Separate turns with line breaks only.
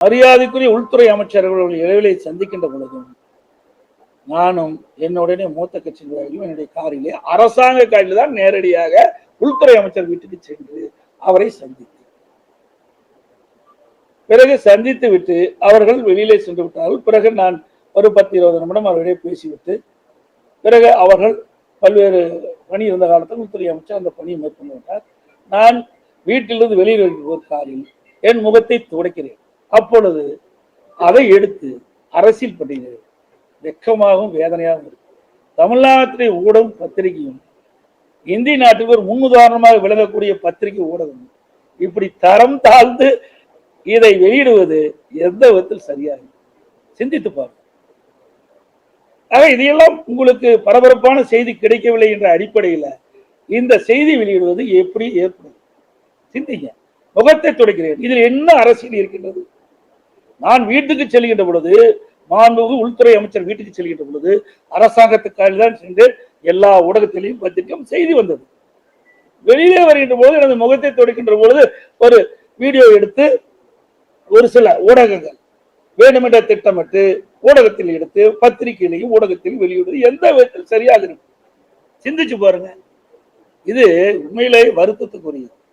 மரியாதைக்குரிய உள்துறை அமைச்சர்கள் இடைவெளியை சந்திக்கின்ற பொழுதும் நானும் என்னுடனே மூத்த கட்சியினரும் என்னுடைய காரிலே அரசாங்க காரில் தான் நேரடியாக உள்துறை அமைச்சர் வீட்டுக்கு சென்று அவரை சந்தித்தேன். பிறகு சந்தித்து விட்டு அவர்கள் வெளியிலே சென்று விட்டார்கள். பிறகு நான் ஒரு பத்து இருபது நிமிடம் அவர்களிடையே பேசிவிட்டு பிறகு அவர்கள் பல்வேறு பணி இருந்த காலத்தில் உள்துறை அமைச்சர் அந்த பணியை மேற்கொண்டு விட்டார். நான் வீட்டிலிருந்து வெளியில் ஒரு காரில் என் முகத்தை துடைக்கிறேன். அப்பொழுது அதை எடுத்து அரசியல் பட்டியல் வெக்கமாகவும் வேதனையாகவும் இருக்கு. தமிழ்நாட்டிலே ஊடகம் பத்திரிகையும் இந்திய நாட்டுக்கு ஒரு முன்னுதாரணமாக விளங்கக்கூடிய பத்திரிகை ஊடகம் இப்படி தரம் தாழ்ந்து இதை வெளியிடுவது எந்த விதத்தில் சரியாக சிந்தித்து பாருங்க ஆக இதையெல்லாம் உங்களுக்கு பரபரப்பான செய்தி கிடைக்கவில்லை என்ற அடிப்படையில் இந்த செய்தி வெளியிடுவது எப்படி ஏற்படும்? சிந்திங்க. முகத்தை துடைக்கிறேன். இதில் என்ன அரசியல் இருக்கின்றது? நான் வீட்டுக்கு செல்கின்ற பொழுது மாண்புமிகு உள்துறை அமைச்சர் வீட்டுக்கு செல்கின்ற பொழுது அரசாங்கத்துக்காக தான் சென்று எல்லா ஊடகத்திலையும் பத்திரிக்கையும் செய்தி வந்தது. வெளியே வருகின்ற பொழுது எனது முகத்தை துடைக்கின்ற பொழுது ஒரு வீடியோ எடுத்து ஒரு சில ஊடகங்கள் வேண்டுமென்ற திட்டமிட்டு ஊடகத்தில் எடுத்து பத்திரிகையிலையும் ஊடகத்தில் வெளியிடுவது எந்த விதத்தில் சரியாக இருக்கும் சிந்திச்சு பாருங்க. இது உண்மையிலே வருத்தத்துக்குரியது.